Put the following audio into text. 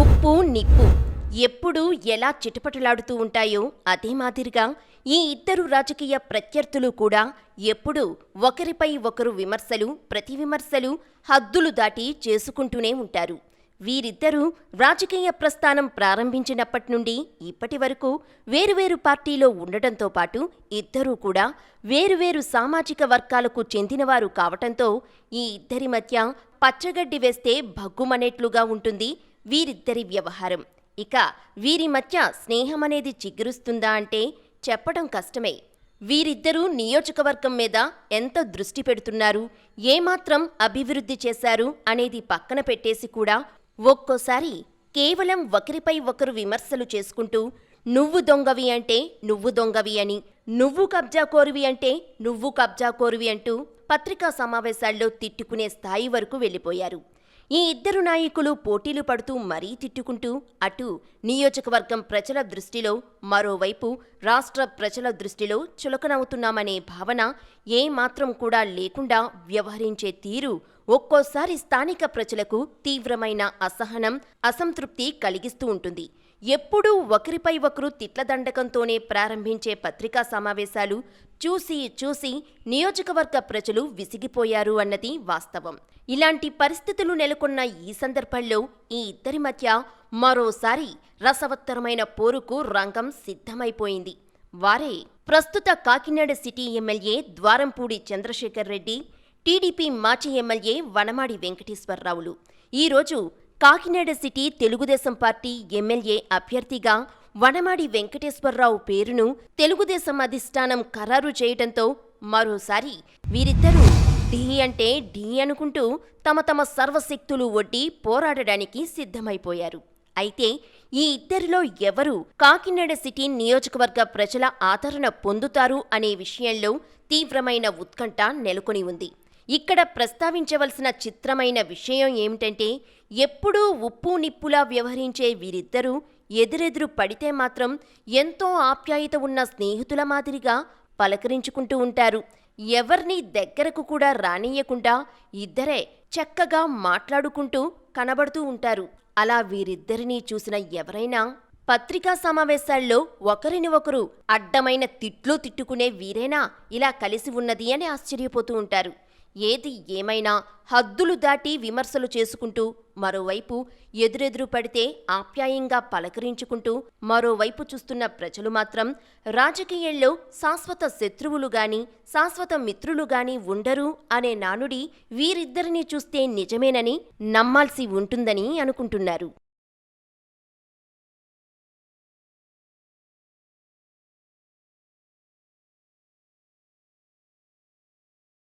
ఉప్పు నిప్పు ఎప్పుడూ ఎలా చిటపటలాడుతూ ఉంటాయో అదే మాదిరిగా ఈ ఇద్దరు రాజకీయ ప్రత్యర్థులు కూడా ఎప్పుడూ ఒకరిపై ఒకరు విమర్శలు ప్రతి విమర్శలు హద్దులు దాటి చేసుకుంటూనే ఉంటారు. వీరిద్దరూ రాజకీయ ప్రస్థానం ప్రారంభించినప్పటి నుండి ఇప్పటి వరకు వేరువేరు పార్టీలో ఉండటంతో పాటు ఇద్దరూ కూడా వేరువేరు సామాజిక వర్గాలకు చెందినవారు కావటంతో ఈ ఇద్దరి మధ్య పచ్చగడ్డి వేస్తే భగ్గుమనేట్లుగా ఉంటుంది వీరిద్దరి వ్యవహారం. ఇక వీరి మధ్య స్నేహమనేది చిగురుస్తుందా అంటే చెప్పడం కష్టమే. వీరిద్దరూ నియోజకవర్గం మీద ఎంత దృష్టి పెడుతున్నారు ఏమాత్రం అభివృద్ధి చేశారు అనేది పక్కన పెట్టేసి కూడా ఒక్కోసారి కేవలం ఒకరిపై ఒకరు విమర్శలు చేసుకుంటూ నువ్వు దొంగవి అంటే నువ్వు దొంగవి అని నువ్వు కబ్జా కోరువి అంటే నువ్వు కబ్జా కోరువి అంటూ పత్రికా సమావేశాల్లో తిట్టుకునే స్థాయి వరకు వెళ్ళిపోయారు. ఈ ఇద్దరు నాయకులు పోటీలు పడుతూ మరీ తిట్టుకుంటూ అటు నియోజకవర్గం ప్రజల దృష్టిలో మరోవైపు రాష్ట్ర ప్రజల దృష్టిలో చులకనవుతున్నామనే భావన ఏమాత్రం కూడా లేకుండా వ్యవహరించే తీరు ఒక్కోసారి స్థానిక ప్రజలకు తీవ్రమైన అసహనం అసంతృప్తి కలిగిస్తూ ఉంటుంది. ఎప్పుడూ ఒకరిపై ఒకరు తిట్లదండకంతోనే ప్రారంభించే పత్రికా సమావేశాలు చూసి చూసి నియోజకవర్గ ప్రజలు విసిగిపోయారు అన్నది వాస్తవం. ఇలాంటి పరిస్థితులు నెలకొన్న ఈ సందర్భంలో ఈ ఇద్దరి మధ్య మరోసారి రసవత్తరమైన పోరుకు రంగం సిద్ధమైపోయింది. వారే ప్రస్తుత Kakinada city MLA Dwarampudi Chandrasekhar Reddy TDP మాజీ ఎమ్మెల్యే వనమాడి వెంకటేశ్వరరావులు. ఈరోజు Kakinada city Telugu Desam party MLA అభ్యర్థిగా వనమాడి వెంకటేశ్వరరావు పేరును తెలుగుదేశం అధిష్టానం ఖరారు చేయడంతో మరోసారి వీరిద్దరూ ఢీ అంటే ఢీ అనుకుంటూ తమ తమ సర్వశక్తులు ఒడ్డి పోరాడడానికి సిద్ధమైపోయారు. అయితే ఈ ఇద్దరిలో ఎవరు కాకినాడ సిటీ నియోజకవర్గ ప్రజల ఆదరణ పొందుతారు అనే విషయంలో తీవ్రమైన ఉత్కంఠ నెలకొని ఉంది. ఇక్కడ ప్రస్తావించవలసిన చిత్రమైన విషయం ఏమిటంటే ఎప్పుడూ ఉప్పు నిప్పులా వ్యవహరించే వీరిద్దరూ ఎదురెదురు పడితే మాత్రం ఎంతో ఆప్యాయత ఉన్న స్నేహితుల మాదిరిగా పలకరించుకుంటూ ఉంటారు. ఎవర్నీ దగ్గరకు కూడా రానియకుండా ఇద్దరే చక్కగా మాట్లాడుకుంటూ కనబడుతూ ఉంటారు. అలా వీరిద్దరినీ చూసిన ఎవరైనా పత్రికా సమావేశాల్లో ఒకరిని ఒకరు అడ్డమైన తిట్లు తిట్టుకునే వీరేనా ఇలా కలిసి ఉన్నది అని ఆశ్చర్యపోతూ ఉంటారు. ఏది ఏమైనా హద్దులు దాటి విమర్శలు చేసుకుంటూ మరోవైపు ఎదురెదురు పడితే ఆప్యాయంగా పలకరించుకుంటూ మరోవైపు చూస్తున్న ప్రజలు మాత్రం రాజకీయాల్లో శాశ్వత శత్రువులు గాని శాశ్వత మిత్రులు గాని ఉండరు అనే నానుడి వీరిద్దరినీ చూస్తే నిజమేనని నమ్మాల్సి ఉంటుందని అనుకుంటున్నారు.